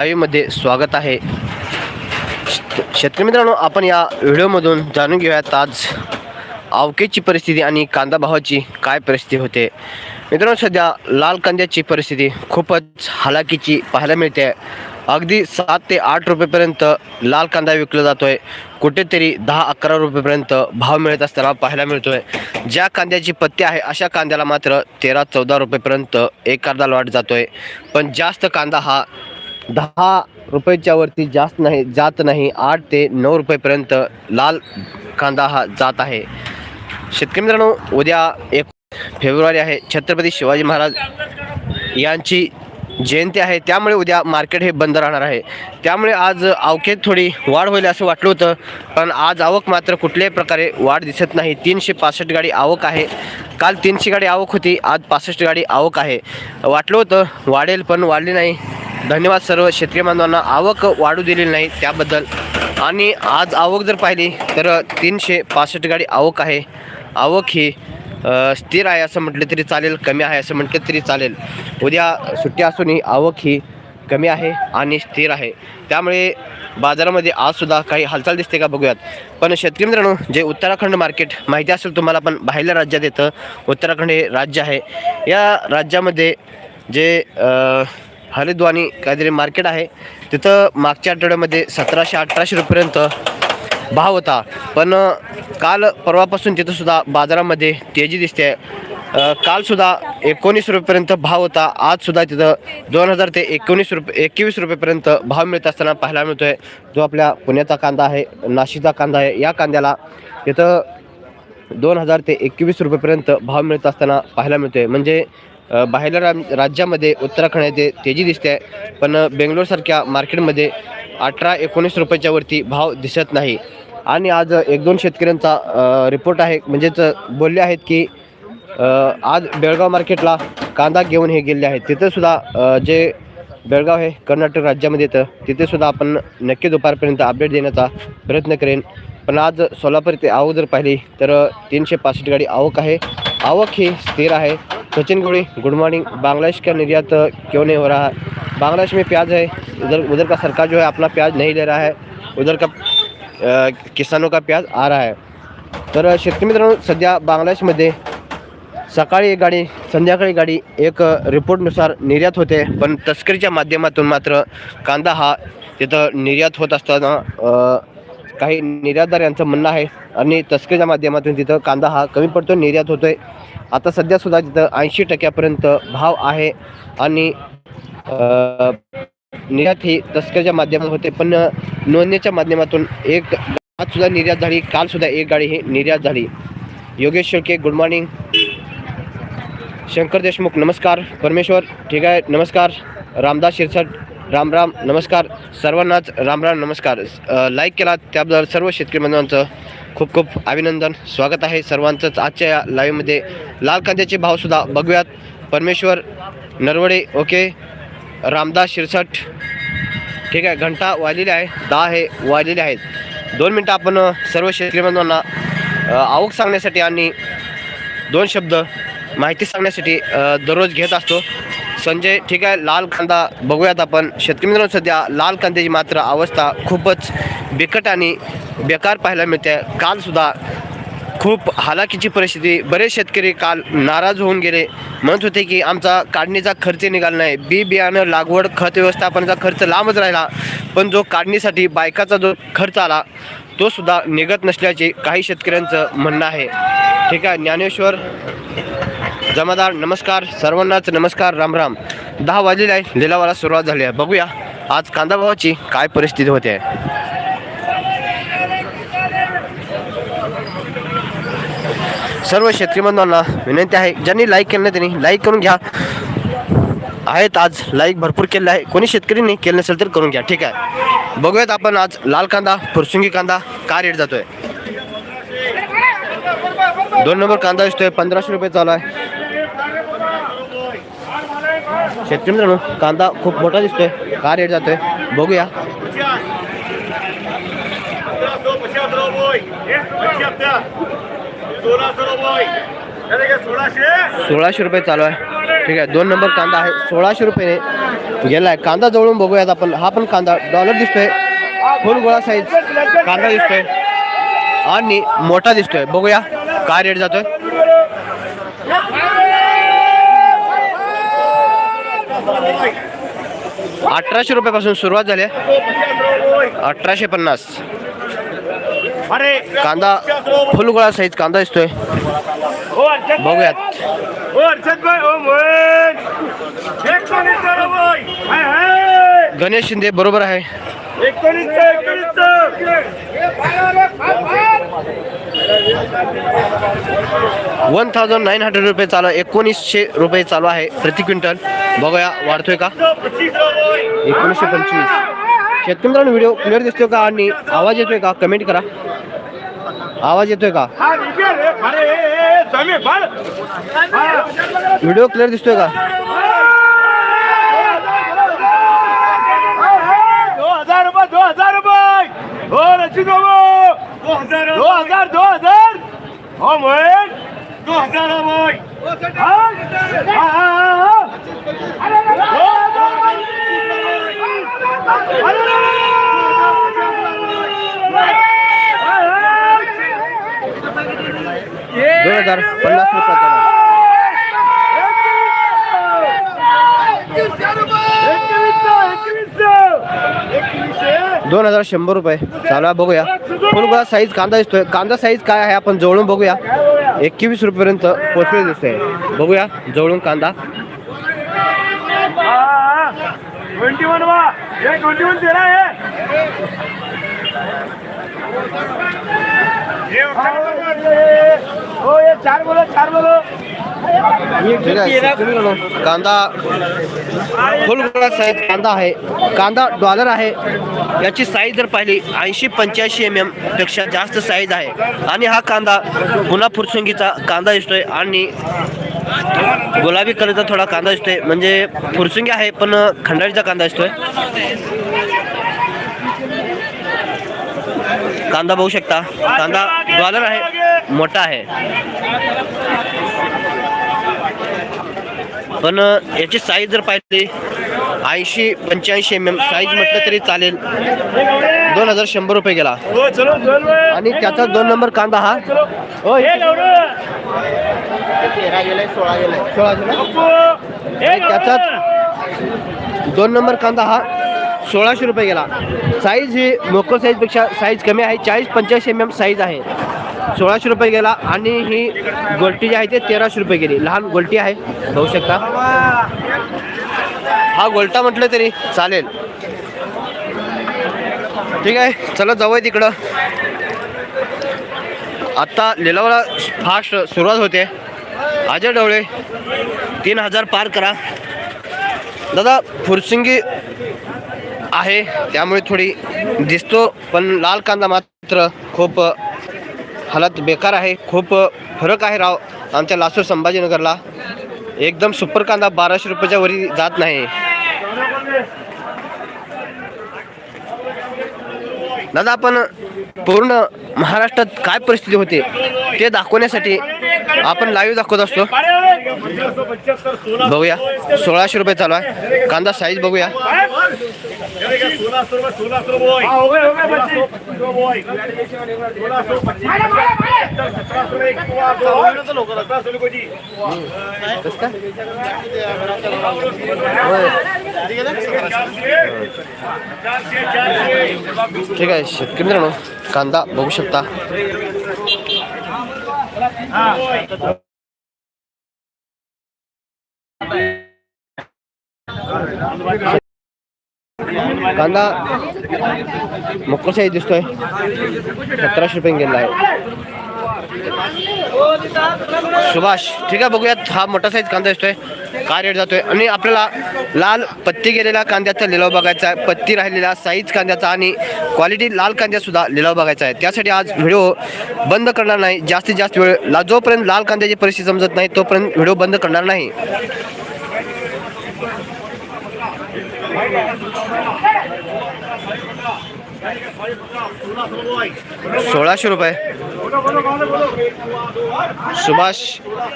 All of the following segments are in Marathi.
लाईव्हमध्ये स्वागत आहे. शेतकरी मित्रांनो आपण या व्हिडिओमधून जाणून घेऊयात आज आवकेची परिस्थिती आणि कांदा भावाची काय परिस्थिती होते. मित्रांनो सध्या लाल कांद्याची परिस्थिती खूपच हालाकीची पाहायला मिळते. अगदी सात ते आठ रुपयेपर्यंत लाल कांदा विकला जातो आहे कुठेतरी दहा अकरा रुपयेपर्यंत भाव मिळत असताना पाहायला मिळतो आहे ज्या कांद्याची पत्ती आहे अशा कांद्याला मात्र तेरा चौदा रुपयेपर्यंत एक अर्धा लॉट जातो आहे पण जास्त कांदा हा दहा रुपयाच्या वरती जास्त नाही जात नाही. आठ ते नऊ रुपयेपर्यंत लाल कांदा हा जात आहे. शेतकरी मित्रांनो उद्या एक फेब्रुवारी आहे. छत्रपती शिवाजी महाराज यांची जयंती आहे. त्यामुळे उद्या मार्केट हे बंद राहणार आहे. त्यामुळे आज आवकेत थोडी वाढ होईल असं वाटलं होतं. पण आज आवक मात्र कुठल्याही प्रकारे वाढ दिसत नाही. तीनशे पासष्ट गाडी आवक आहे. काल तीनशे गाडी आवक होती. आज पासष्ट गाडी आवक आहे. वाटलं होतं वाढेल पण वाढली नाही. धन्यवाद सर्व शेतकरी बांधवांना. आवक वाढू दिलेली नाही त्याबद्दल. आणि आज आवक जर पाहिली तर तीनशे पासष्ट गाडी आवक आहे. आवक ही स्थिर आहे असं म्हटलं तरी चालेल कमी आहे असं म्हटलं तरी चालेल. उद्या सुट्टी असूनही आवक ही कमी आहे आणि स्थिर आहे. त्यामुळे बाजारामध्ये आजसुद्धा काही हालचाल दिसते का बघूयात. पण शेतकरी मित्रांनो जे उत्तराखंड मार्केट माहिती असेल तुम्हाला पण बाहेरल्या राज्यात येतं. उत्तराखंड हे राज्य आहे. या राज्यामध्ये जे हरिद्वानी काहीतरी मार्केट आहे. तिथं मागच्या आठवड्यामध्ये सतराशे अठराशे रुपयेपर्यंत भाव होता. पण काल परवापासून तिथंसुद्धा बाजारामध्ये तेजी दिसते. आहे कालसुद्धा एकोणीस रुपयेपर्यंत भाव होता. आजसुद्धा तिथं दोन हजार ते एकोणीस रुपये एकवीस रुपयेपर्यंत भाव मिळत असताना पाहायला मिळतो आहे जो आपल्या पुण्याचा कांदा आहे नाशिकचा कांदा आहे या कांद्याला तिथं दोन हजार ते एकवीस रुपयेपर्यंत भाव मिळत असताना पाहायला मिळतो आहे म्हणजे बाहेरल्या रा राज्यामध्ये उत्तराखंड येथे तेजी दिसते आहे. पण बेंगलोरसारख्या मार्केटमध्ये अठरा एकोणीस रुपयाच्या वरती भाव दिसत नाही. आणि आज एक दोन शेतकऱ्यांचा रिपोर्ट आहे. म्हणजेच बोलले आहेत की आज बेळगाव मार्केटला कांदा घेऊन हे गेले आहेत. तिथंसुद्धा जे बेळगाव हे कर्नाटक राज्यामध्ये येतं तिथेसुद्धा आपण नक्की दुपारपर्यंत अपडेट देण्याचा प्रयत्न करेन. पण आज सोलापूर ते आवक जर पाहिली तर तीनशे पासष्ट गाडी आवक आहे. आवक ही स्थिर आहे. सचिन गोड़ी गुड मॉर्निंग बांग्लादेश का निर्यात क्यों नहीं हो रहा है? बांग्लादेश में प्याज है उधर उधर का सरकार जो है अपना प्याज नहीं ले रहा है। उधर का किसानों का प्याज आ रहा है। तर शेतकरी मित्रांनो सध्या बांगलादेशमध्ये सकाळी एक गाडी संध्याकाळी गाडी एक रिपोर्टनुसार निर्यात होते. पण तस्करीच्या माध्यमातून मात्र कांदा हा तिथं निर्यात होत असताना काही निर्यातदार यांचं म्हणणं आहे. आणि तस्करीच्या माध्यमातून तिथं कांदा हा कमी पडतो निर्यात होतोय. आता सध्यासुद्धा तिथं ऐंशी टक्क्यापर्यंत भाव आहे. आणि निर्यात ही तस्करीच्या माध्यमातून होते. पण नोंदणीच्या माध्यमातून एक आज सुद्धा निर्यात झाली. काल सुद्धा एक गाडी ही निर्यात झाली. योगेश शेळके गुड मॉर्निंग शंकर देशमुख नमस्कार. परमेश्वर ठीक आहे? नमस्कार. रामदास शिरसट राम राम नमस्कार. सर्वांनाच राम राम नमस्कार. लाईक केला त्याबद्दल सर्व शेतकरी बांधवांचं खूप खूप अभिनंदन. स्वागत आहे सर्वांचंच. आजच्या या लाईव्हमध्ये लाल कांद्याचे भावसुद्धा बघूयात. परमेश्वर नरवडे ओके. रामदास शिरसट. ठीक आहे घंटा वाजलेली आहे दहा हे वाजलेले आहेत. दोन मिनटं आपण सर्व शेतकरी बांधवांना आवक सांगण्यासाठी आणि दोन शब्द माहिती सांगण्यासाठी दररोज घेत असतो. संजय ठीक आहे लाल कांदा बघूयात आपण. शेतकरी मित्रांनो सध्या लाल कांद्याची मात्र अवस्था खूपच बिकट आणि बेकार पाहायला मिळते. कालसुद्धा खूप हालाकीची परिस्थिती. बरेच शेतकरी काल नाराज होऊन गेले. म्हणत होते की आमचा काढणीचा खर्च निघाला नाही. बी बियाणं लागवड खत व्यवस्थापनाचा खर्च लांबच राहिला. पण जो काढणीसाठी बायकाचा जो खर्च आला तो सुद्धा निघत नसल्याचे काही शेतकऱ्यांचं म्हणणं आहे. ठीक आहे ज्ञानेश्वर जमादार नमस्कार सर्वांनाच नमस्कार राम राम. दहा वाजलेले आहे लिलावाला सुरुवात झाली आहे. बघूया आज कांदा भावाची काय परिस्थिती होते? सर्व शेतकरी बांधवांना विनंती आहे ज्यांनी लाईक केलं नाही त्यांनी लाईक करून घ्या. आहेत आज लाईक भरपूर केलं आहे. कोणी शेतकऱ्यांनी केलं नसेल तर करून घ्या. ठीक आहे. बघूयात आपण आज लाल कांदा फुरसुंगी कांदा का रेट जातोय? दोन नंबर कांदा दिसतोय पंधराशे रुपये चालू आहे. शेतकरी मित्रांनो कांदा खूप मोठा दिसतोय. का रेट जातोय? बघूया. सोळाशे सोळाशे रुपये चालू आहे. ठीक आहे दोन नंबर कांदा आहे. सोळाशे रुपये गेलाय. कांदा जवळून बघूयात आपण. हा पण कांदा डॉलर दिसतोय. फुल गोळा साईज कांदा दिसतोय. आणि मोठा दिसतोय. बघूया काय रेट जातोय. अठराशे रुपयापासून सुरुवात झाली आहे. अठराशे पन्नास. अरे कांदा फुल गोळा साईज कांदा दिसतोय. अर्चद बघूयात. हाय. हाय गणेश शिंदे बरोबर आहे. वन थाउजंड नाईन हंड्रेड रुपये चालू आहे. एकोणीसशे रुपये चालू आहे प्रति क्विंटल. बघूया वाढतोय का? एकोणीसशे पंचवीस. शेतकरी मित्रांनो व्हिडिओ क्लिअर दिसतोय का आणि आवाज येतोय का? कमेंट करा. आवाज येतोय का? व्हिडिओ क्लिअर दिसतोय का? दो हजार रुपये दो हजार रुपये. हो रचित दो हजार दो हजार दो हजार. हो मोहन. दो हजार हा हा? हा दो दोन हजार पन्नास रुपये दोन हजार शंभर रुपये. चालू आहे बघूया. फुल बघा साईज कांदा दिसतोय. कांदा साईज काय आहे आपण जवळून बघूया. एकवीस रुपयेपर्यंत पोचलेलं दिसतंय. बघूया जवळून कांदा. ट्वेंटी वन वा. ट्वेंटी वन हो, चार बोलो चार बोलो ठीक आहे. कांदा फुल ग्लास साईज कांदा आहे. कांदा डॉलर आहे. याची साईज जर पाहिली ऐंशी पंच्याऐंशी एम एमपेक्षा जास्त साईज आहे. आणि हा कांदा पुन्हा फुरसुंगीचा कांदा दिसतोय आणि गुलाबी कलरचा थोडा कांदा दिसतोय. म्हणजे फुरसुंगी आहे पण खंडाळीचा कांदा दिसतोय. कांदा बघू शकता. कांदा डॉलर आहे मोठा आहे. पण याची साईज जर पाहिली ऐंशी पंच्याऐंशी एम एम साईज म्हटलं तरी चालेल. दोन हजार शंभर रुपये गेला. आणि त्याचा दोन नंबर कांदा हा. होय सोळा त्याचाच दोन नंबर कांदा हा सोळाशे रुपये गेला. साईज ही मोको साईजपेक्षा साईज कमी आहे. चाळीस पंच्याऐंशी एम एम साईज आहे. सोळाशे रुपये गेला आणि ही गोलटी जी आहे ते तेराशे रुपये गेली. लहान गोलटी आहे. बघू शकता. हा गोलटा म्हटलं तरी चालेल. ठीक आहे. चला जाऊया तिकडं. आत्ता लिलावाला फास्ट सुरुवात होते. अजय डवळे तीन हजार पार करा. दादा फुरसिंगी आहे. त्यामुळे थोडी दिसतो पण लाल कांदा मात्र खूप हालत बेकार आहे खूप फरक आहे राव. आमच्या लासूर संभाजीनगरला. एकदम सुपर कांदा बाराशे रुपयाच्या वरी जात नाही. दादा आपण पूर्ण महाराष्ट्रात काय परिस्थिती होते ते दाखवण्यासाठी आपण लाईव्ह दाखवत असतो. बघूया सोळाशे रुपये चालू आहे. कांदा साईज बघूया. सोलह सौ रुपये सोलह सौ बोय हो गए हो गए बच्चे. दो बोय सोलह सौ पच्चीस सत्रह सौ एक सत्रह सौ को जी कसं काय चारशे चारशे ठीक आहे शेतकरी मित्रांनो कांदा बघू शकता. कांदा मोकळ साईज दिसतोय सतराशे रुपये गेलेला आहे सुभाष ठीक आहे बघूयात हा मोठा साईज कांदा दिसतोय काय रेट जातोय आणि आपल्याला लाल पत्ती गेलेला कांद्याचा लिलाव बघायचा आहे पत्ती राहिलेला साईज कांद्याचा आणि क्वालिटी लाल कांद्यासुद्धा लिलाव बघायचा आहे त्यासाठी आज व्हिडिओ बंद करणार नाही जास्तीत जास्त वेळ ला जोपर्यंत लाल कांद्याची परिस्थिती समजत नाही तोपर्यंत व्हिडिओ बंद करणार नाही सोळाशे रुपये. सुभाष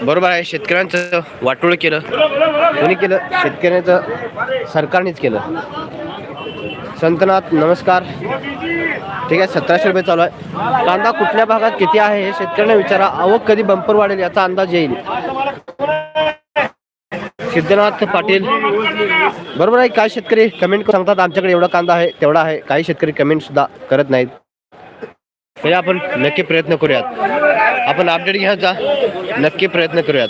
बरोबर आहे शेतकऱ्यांचं वाटोळ केलं. कोणी केलं? शेतकऱ्याचं सरकारनेच केलं. संतनाथ नमस्कार. ठीक आहे सतराशे रुपये चालू आहे. कांदा कुठल्या भागात किती आहे हे शेतकऱ्यांना विचारा. आवक कधी बंपर वाढेल याचा अंदाज येईल. सिद्धनाथ पाटील. बरोबर आहे काही शेतकरी कमेंट सांगतात आमच्याकडे एवढा कांदा आहे तेवढा आहे. काही शेतकरी कमेंट सुद्धा करत नाहीत. म्हणजे आपण नक्की प्रयत्न करूयात आपण अपडेट घ्यायचा नक्की प्रयत्न करूयात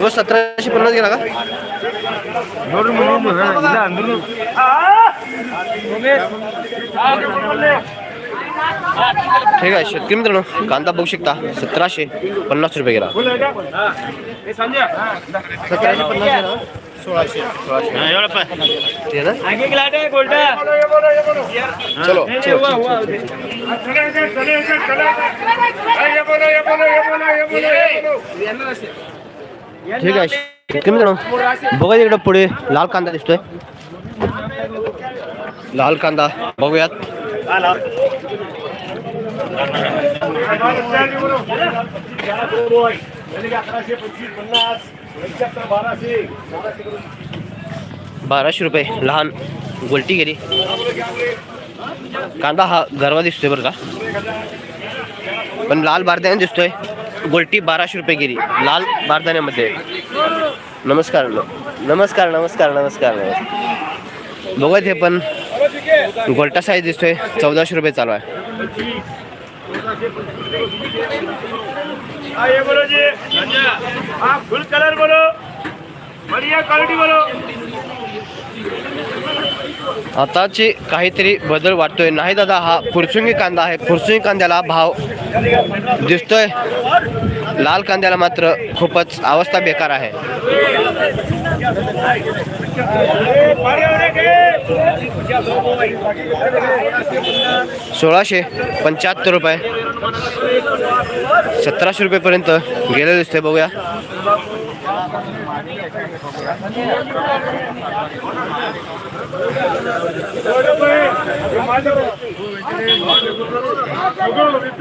तो सतराशे पन्नास गेला का ठीक आहे शेतकरी मित्रांनो कांदा बघू शकता सतराशे पन्नास रुपये गेला. सतराशे पन्नास सोळाशे. सोळाशे. है चलो. ठीक आहे शेतकरी मित्रांनो बघा इकडं पुढे लाल कांदा दिसतोय. लाल कांदा बघूयात. अकराशे पंचवीस पन्नास पंच्याहत्तर बाराशे बाराशे रुपये लहान गोलटी गेली. कांदा हा गरवा दिसतोय बरं का? पण लाल बारदाने दिसतोय. गोलटी बाराशे रुपये गेली लाल बारदाण्यामध्ये. नमस्कार नमस्कार नमस्कार नमस्कार नमस्कार. बघत हे पण. गोलटा साईज दिसतोय चौदाशे रुपये चालू आहे. हाँ ये बोलो जी. हाँ फुल कलर बोलो. बढ़िया क्वालिटी बोलो. आताची काहीतरी बदल वाटतोय. नाही दादा हा फुरसुंगी कांदा आहे. फुरसुंगी कांद्याला भाव दिसतोय. लाल कांद्याला मात्र खूपच अवस्था बेकार आहे. सोळाशे पंच्याहत्तर रुपये. सतराशे रुपयेपर्यंत गेले दिसते बघूया.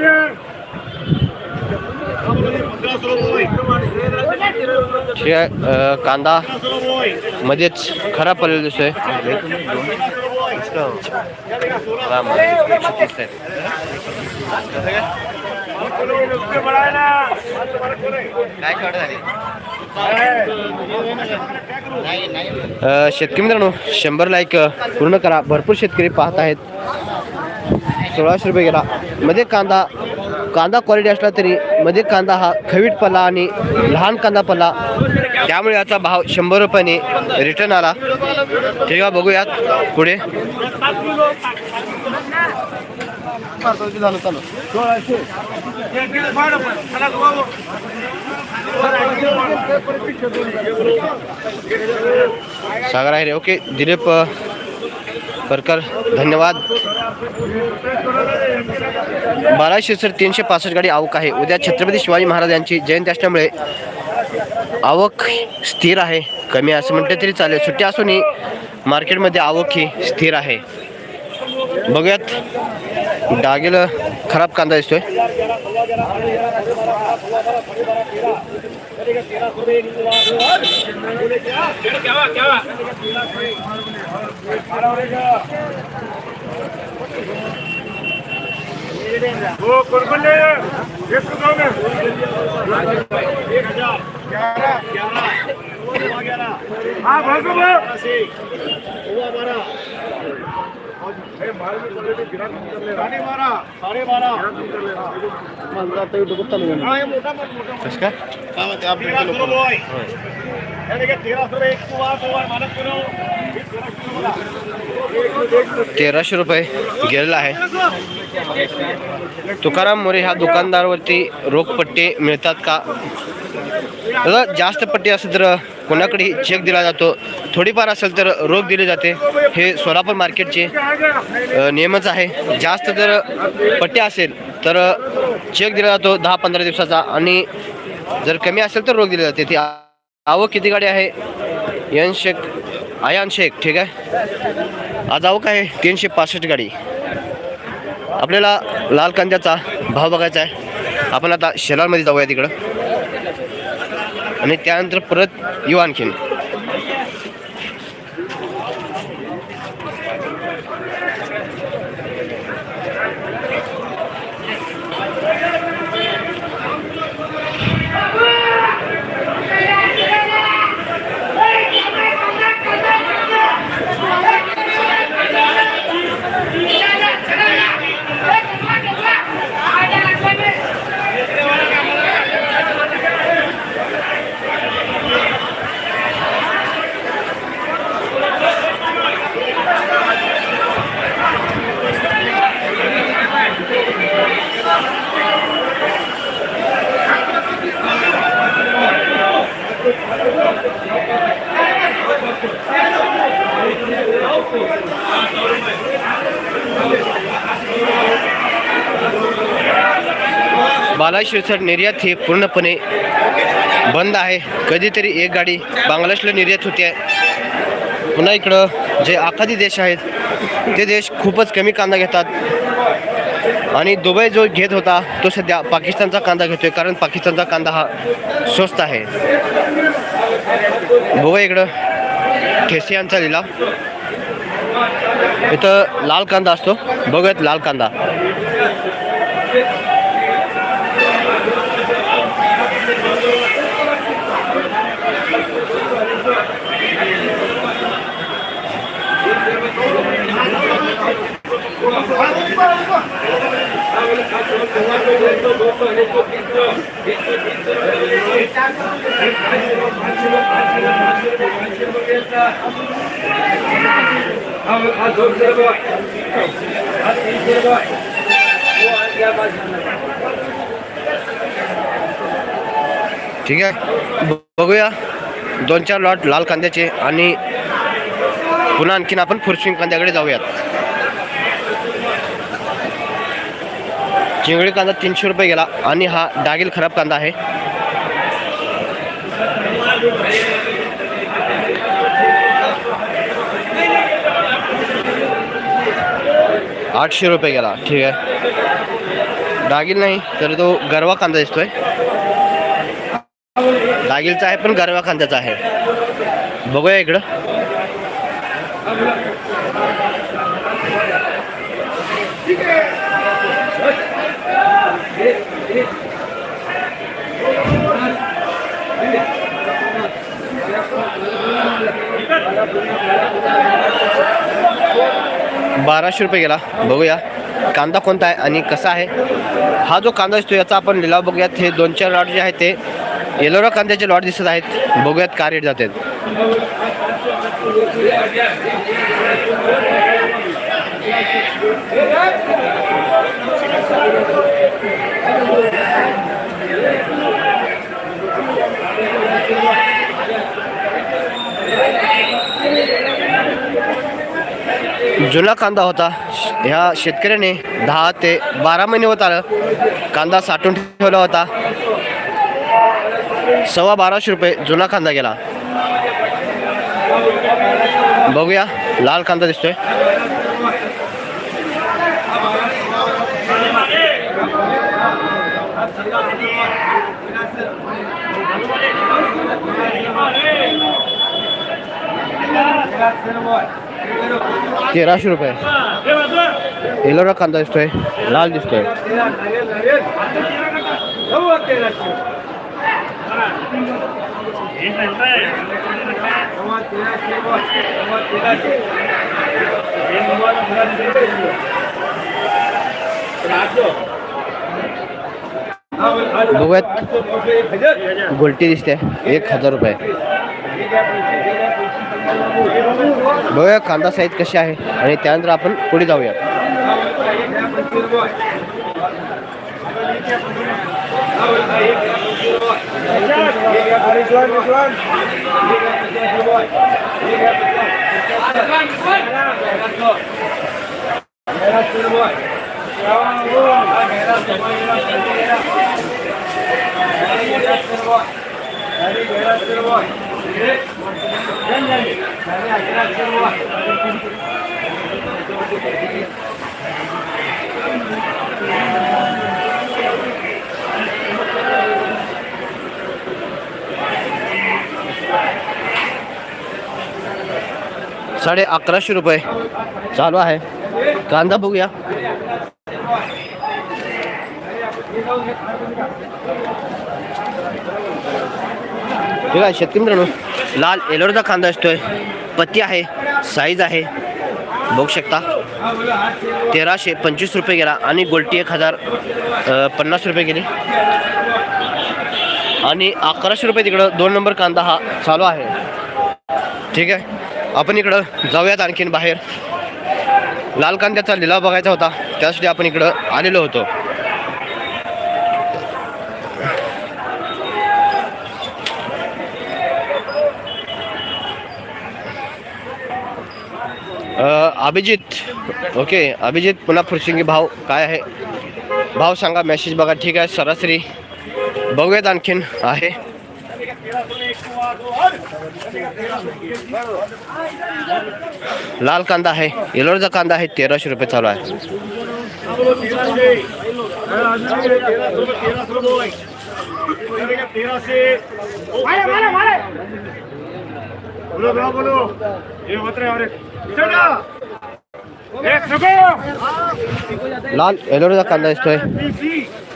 आहे कांदा मध्येच खराब पडलेला दिसतोय. शेतकरी मित्रांनो शंभर लाईक पूर्ण करा. भरपूर शेतकरी पाहत आहेत. सोळाशे रुपये गेला. मध्ये कांदा कांदा क्वालिटी असला तरी मध्ये कांदा हा खवीट पल्ला आणि लहान कांदा पल्ला त्यामुळे याचा भाव शंभर रुपयाने रिटर्न आला. तेव्हा बघूयात पुढे. सागर आहे रे ओके. दिलीप परकर धन्यवाद. बाराशे सर तीनशे पासष्ट गाडी आवक आहे. उद्या छत्रपती शिवाजी महाराज यांची जयंती असल्यामुळे आवक स्थिर आहे कमी असं म्हटलं तरी चालेल. सुट्टी असूनही मार्केटमध्ये आवक ही स्थिर आहे. बघूयात. डागेल खराब कांदा दिसतोय. हाँ भागो तेराशे रुपये गेलेला आहे. तुकाराम मोरे ह्या दुकानदारवरती रोखपट्टे मिळतात का? दादा, जास्त पट्टी असेल तर कोणाकडे चेक दिला जातो. थोडीफार असेल तर रोख दिले जाते. हे सोलापूर मार्केटचे नियमच आहे. जास्त जर पट्टी असेल तर चेक दिला जातो दहा पंधरा दिवसाचा आणि जर कमी असेल तर रोख दिले जाते. ती आवक किती गाडी आहे? यन शेख आयान शेख ठीक आहे? आज आवक आहे तीनशे पासष्ट गाडी. आपल्याला लाल कांद्याचा भाव बघायचा आहे. आपण आता शेलारमध्ये जाऊया तिकडं. आणि त्यानंतर परत येऊ आणखीन. बांगला शिरसट निर्यात ही पूर्णपणे बंद आहे. कधीतरी एक गाडी बांगलादेशला निर्यात होते. पुन्हा इकडं जे आखादी देश आहेत ते देश खूपच कमी कांदा घेतात. आणि दुबई जो घेत होता तो सध्या पाकिस्तानचा कांदा घेतोय कारण पाकिस्तानचा कांदा हा स्वस्त आहे. दुबई इकडं ठेसियांचा लिलाव. इथं लाल कांदा असतो. बघूयात लाल कांदा. ठीक आहे. ब- बघूया. दोन चार लॉट लाल कांद्याचे आणि पुन्हा आणखीन आपण फुरशिंग कांद्याकडे जाऊयात. चिंगळी कांदा तीनशे रुपये गेला आणि हा डागील खराब कांदा आहे. आठशे रुपये गेला. ठीक आहे. दागिल नाही तर तो गरवा कांदा दिसतोय. दागिलचा आहे पण गरवा कांद्याचा आहे. बघूया इकडं. बाराशे रुपये गेला. बघूया. कांदा कोणता आहे आणि कसा आहे? हा जो कांदा असतो याचा आपण लिलाव बघूयात. हे दोन चार लॉट जे आहेत ते येलोरा कांद्याचे लॉट दिसत आहेत. बघूयात का रेट जातात जुना कांदा होता. ह्या शेतकऱ्याने दहा ते बारा महिने होत आलं. कांदा साठवून ठेवला होता. सव्वा बाराशे रुपये जुना कांदा गेला. बघूया लाल कांदा दिसतोय. तेराशे रुपये. येलोरा कांदा दिसतोय लाल दिसतोय. बघूयात गोलटी दिसते एक हज़ार रुपये. बघूया कांदा साईज कशी आहे आणि त्यानंतर आपण पुढे जाऊया. साडे अकराशे रुपये. चालू आहे. कांदा बघूया. ठीक आहे शेतकरी मित्रांनो लाल एलोरचा कांदा असतोय. पत्ती आहे साईज आहे. बघू शकता. तेराशे पंचवीस रुपये गेला आणि गोल्टी एक हजार पन्नास रुपये गेली. आणि अकराशे रुपये तिकडं दोन नंबर कांदा हा चालू आहे. ठीक आहे. आपण इकडं जाऊयात आणखीन बाहेर. लाल कांद्याचा लिलाव बघायचा होता. त्यासाठी आपण इकडं आलेलो होतो. अभिजित, ओके, अभिजित पुन्हा फुरशिंगी भाव काय आहे? भाव सांगा मेसेज बघा, ठीक आहे, सरासरी बघूयात आणखीन, आहे. लाल कांदा आहे येलोरचा कांदा आहे, तेराशे रुपये चालू आहे. बोलो बोलो बोलो ये होत रे अरे चला। एक सुगो। लाल येलोरचा कांदा दिसतोय.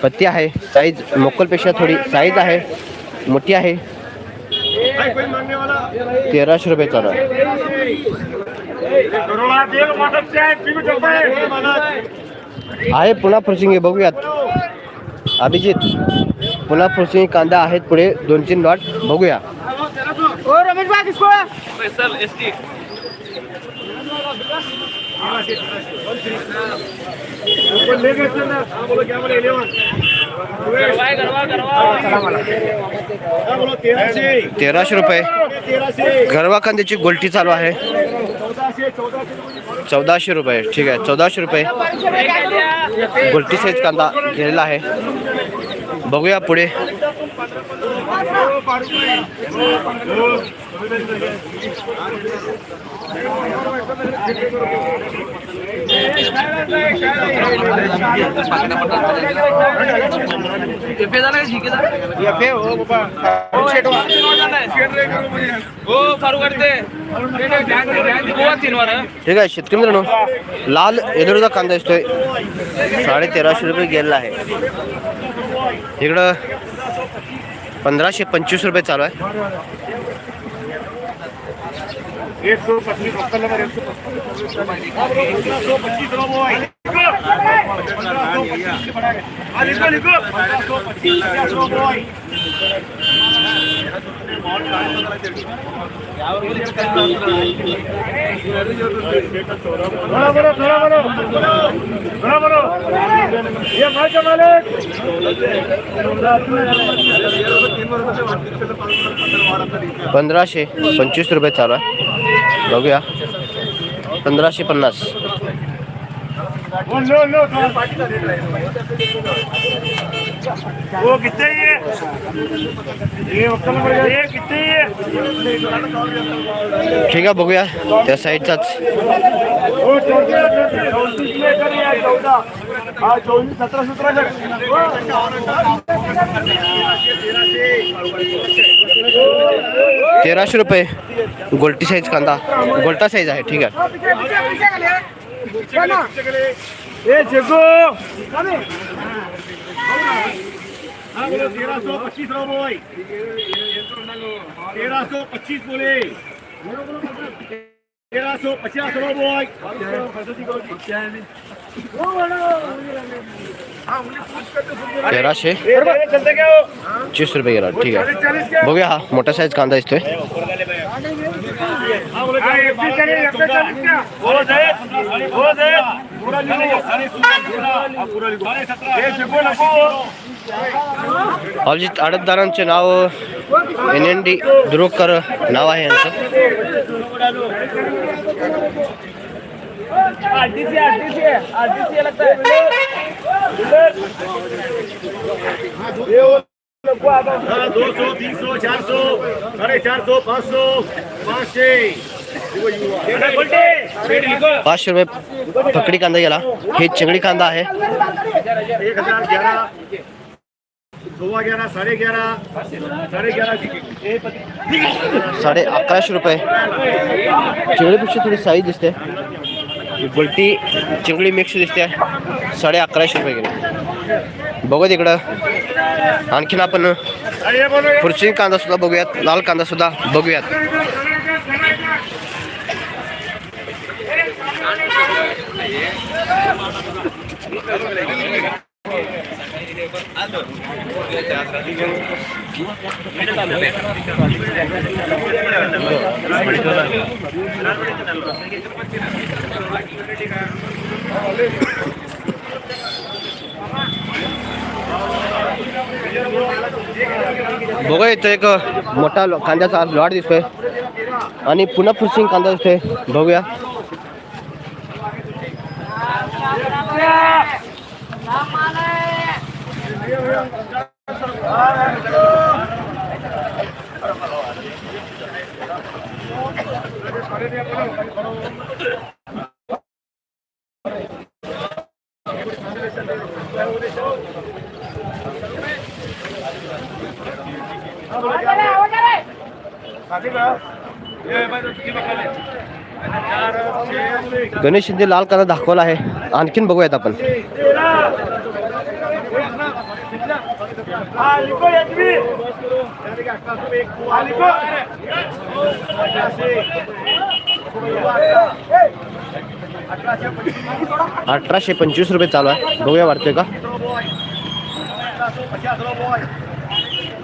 पत्ती आहे साईज मोकलपेक्षा थोडी साईज आहे. मोठी आहे. भाई कोई मांगने वाला तेराशे रुपये चालू आहे. करोड़ा तेल मदद से पीको चलता है आहे पुन्हा फुरशिंगी बघूयात. अभिजित पुन्हा फुरशिंगी कांदा आहेत पुढे दोन तीन लॉट बघूया. ओ रमेश तेराशे रुपये. गरवा कांद्याची गोलटी चालू आहे. चौदाशे रुपये. ठीक आहे. चौदाशे रुपये. गोलटी साईज कांदा गेलेला आहे. बघूया पुढे. ठीक आहे शेतकरी मित्रांनो लाल एलोरचा कांदा दिसतोय. साडे तेराशे रुपये गेलेला आहे. इकडं पंधराशे पंचवीस रुपये चालू आहे. एक सौ पच्चीस पक्का नंबर एक सौ पच्चीस लो बॉय पंद्रह सौ पच्चीस से बढ़ा गया हाँ। लिखो लिखो पंद्रह सौ पच्चीस पचास लो बॉय बड़ा बड़ा थोड़ा बड़ा थोड़ा बड़ा ये माल का मालिक पंधराशे पंचवीस रुपये चालू आहे. बघूया. पंधराशे पन्नास. ठीक आहे बघूया. त्या साईडचाच वो चौदह चौतीस में करिए चौदह हाँ। चौबीस सत्रह सत्रह तेराशे रुपये। गोल्टी साईज कांदा। गोल्टा साईज आहे ठीक आहे. ये चेको हाँ बोलो तेरह सौ पच्चीस रो बॉय तेरह सौ पच्चीस बोले। तेराशे ये रुपये गेला. ठीक आहे. बघूया हा मोठा साईज कांदा दिसतोय. अभिजित अडतदारांचे नाव एन एन डी दुरुकर नाव आहे यांचं. दो सौ तीन सौ चार सौ साढ़े चार सौ पाँच सौ पाँच छः पाचशे रुपये पकडी कांदा गेला हे चिंगडी कांदा आहे. एक हजार ग्यारह सव्वा ग्यारह साढ़े ग्यारह साढ़े ग्यारह साडे अकराशे रुपये. चिंगडीपेक्षा थोडी साईज दिसते. गुलटी चिंगळी मिक्स दिसते. साडे अकराशे रुपये गेले बघू तिकडं. आणखीन आपण फुरची कांदा सुद्धा बघूयात. लाल कांदा सुद्धा बघूयात. बघा इथं एक मोठा कांद्याचा लॉट दिसतोय. आणि पुन्हा फुसिंग कांदा दिसतोय. बघूया. गणेश शिंदे लाल कलर दाखवला आहे. आणखीन बघूयात आपण. अठराशे पंचवीस रुपये चालू आहे. बघूया वाटतोय का?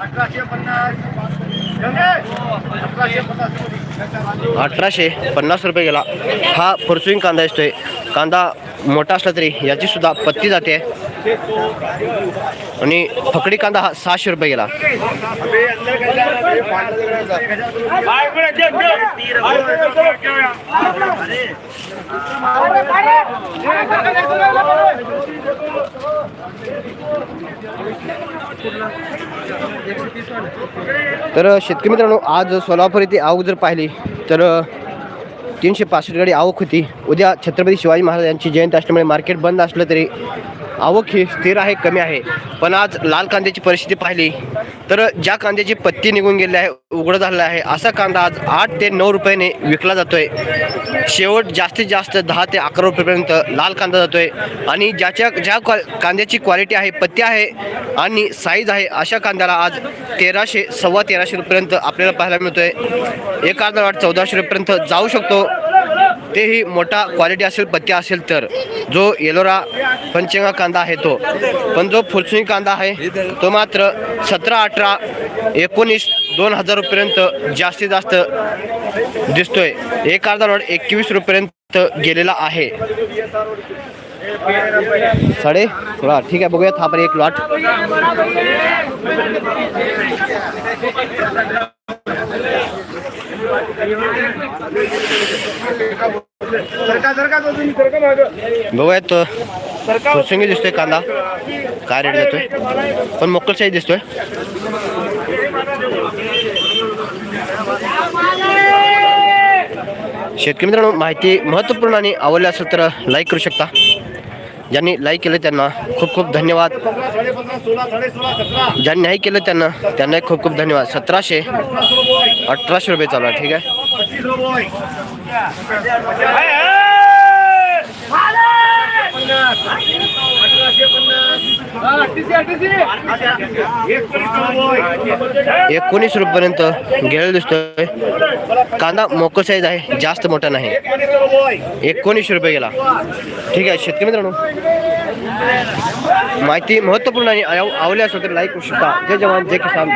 अठराशे पन्नास. अठराशे पन्नास रुपये गेला. हा फॉर्च्युन कांदा असतोय कांदा मोठा असला तरी याची सुद्धा पत्ती जाते. आणि फकडी कांदा हा सहाशे रुपये गेला. तर शेतकरी मित्रांनो आज सोलापूर येथे आवक जर पाहिली तर तीनशे पासष्ट गाडी आवक होती. उद्या छत्रपती शिवाजी महाराज यांची जयंती असल्यामुळे मार्केट बंद असलं तरी आवक ही स्थिर आहे कमी आहे. पण आज लाल कांद्याची परिस्थिती पाहिली तर ज्या कांद्याची पत्ती निघून गेली आहे उघडं झालेला आहे असा कांदा आज आठ ते नऊ रुपयाने विकला जातोय. शेवट जास्तीत जास्त दहा ते अकरा रुपयेपर्यंत लाल कांदा जातोय. आणि ज्याच्या ज्या क्वा कांद्याची क्वालिटी आहे पत्ती आहे आणि साईज आहे अशा कांद्याला आज तेराशे सव्वा तेराशे रुपयेपर्यंत आपल्याला पाहायला मिळतोय. एक अर्धा वाट चौदाशे रुपयेपर्यंत जाऊ शकतो. तेही मोठा क्वालिटी असेल पत्त्या असेल तर जो येलोरा पंचंगा कांदा आहे तो. पण जो फुरसुनी कांदा आहे तो मात्र सतरा अठरा एकोणीस दोन हजार रुपयेपर्यंत जास्तीत जास्त दिसतोय. एक अर्धा लॉट एकवीस रुपयेपर्यंत गेलेला आहे. साडे सोळा. ठीक आहे बघूयात हा पण एक लॉट बघूयात येतो फुरसुंगी दिसतोय कांदा. काय रेट जातोय पण मोकळ दिसतोय. शेतकरी मित्रांनो माहिती महत्त्वपूर्ण आणि आवडली असेल तर लाईक करू शकता. ज्यांनी लाईक केलं त्यांना खूप खूप धन्यवाद. ज्यांनी नाही केलं त्यांना त्यांनाही खूप खूप धन्यवाद. सतराशे अठराशे रुपये चालू आहे ठीक आहे पच्चीस लो बॉय अठराशे पन्नास एकोणीस रुपयेपर्यंत गेलेलं दिसतोय. कांदा मोकळ साईज आहे जास्त मोठा नाही. एकोणीस रुपये गेला. ठीक आहे शेतकरी मित्रांनो. माहिती महत्त्वपूर्ण आणि आवली असेल तर लाईक करू शकता. जय जवान जय किसान.